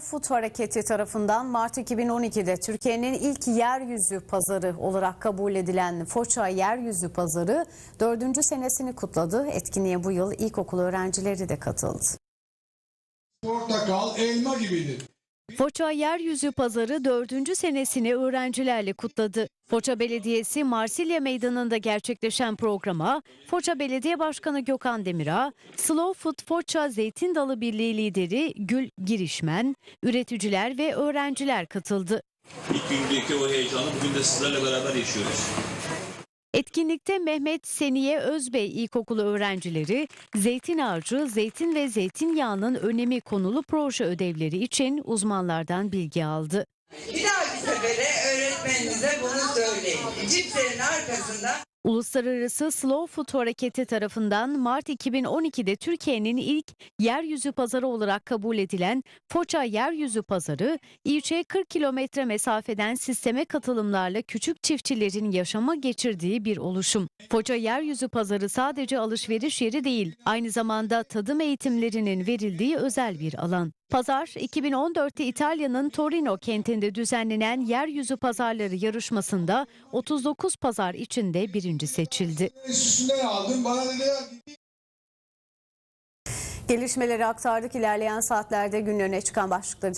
Food Hareketi tarafından Mart 2012'de Türkiye'nin ilk yeryüzü pazarı olarak kabul edilen Foça Yeryüzü Pazarı dördüncü senesini kutladı. Etkinliğe bu yıl ilkokul öğrencileri de katıldı. portakal, elma gibidir. Foça Yeryüzü Pazarı dördüncü senesini öğrencilerle kutladı. Foça Belediyesi Marsilya Meydanı'nda gerçekleşen programa Foça Belediye Başkanı Gökhan Demirağ, Slow Food Foça Zeytin Dalı Birliği lideri Gül Girişmen, üreticiler ve öğrenciler katıldı. İlk gündeki o heyecanı bugün de sizlerle beraber yaşıyoruz. Etkinlikte Mehmet Seniye Özbey İlkokulu öğrencileri zeytin ağacı, zeytin ve zeytinyağının önemi konulu proje ödevleri için uzmanlardan bilgi aldı. Bir dahaki sefere öğretmeninize bunu söyleyin. Cipslerin arkasında Uluslararası Slow Food Hareketi tarafından Mart 2012'de Türkiye'nin ilk yeryüzü pazarı olarak kabul edilen Foça Yeryüzü Pazarı, ilçeye 40 kilometre mesafeden sisteme katılımlarla küçük çiftçilerin yaşama geçirdiği bir oluşum. Foça Yeryüzü Pazarı sadece alışveriş yeri değil, aynı zamanda tadım eğitimlerinin verildiği özel bir alan. Pazar, 2014'te İtalya'nın Torino kentinde düzenlenen Yeryüzü Pazarları yarışmasında 39 pazar içinde birinci seçildi. Gelişmeleri aktardık. İlerleyen saatlerde gün önüne çıkan başlıkları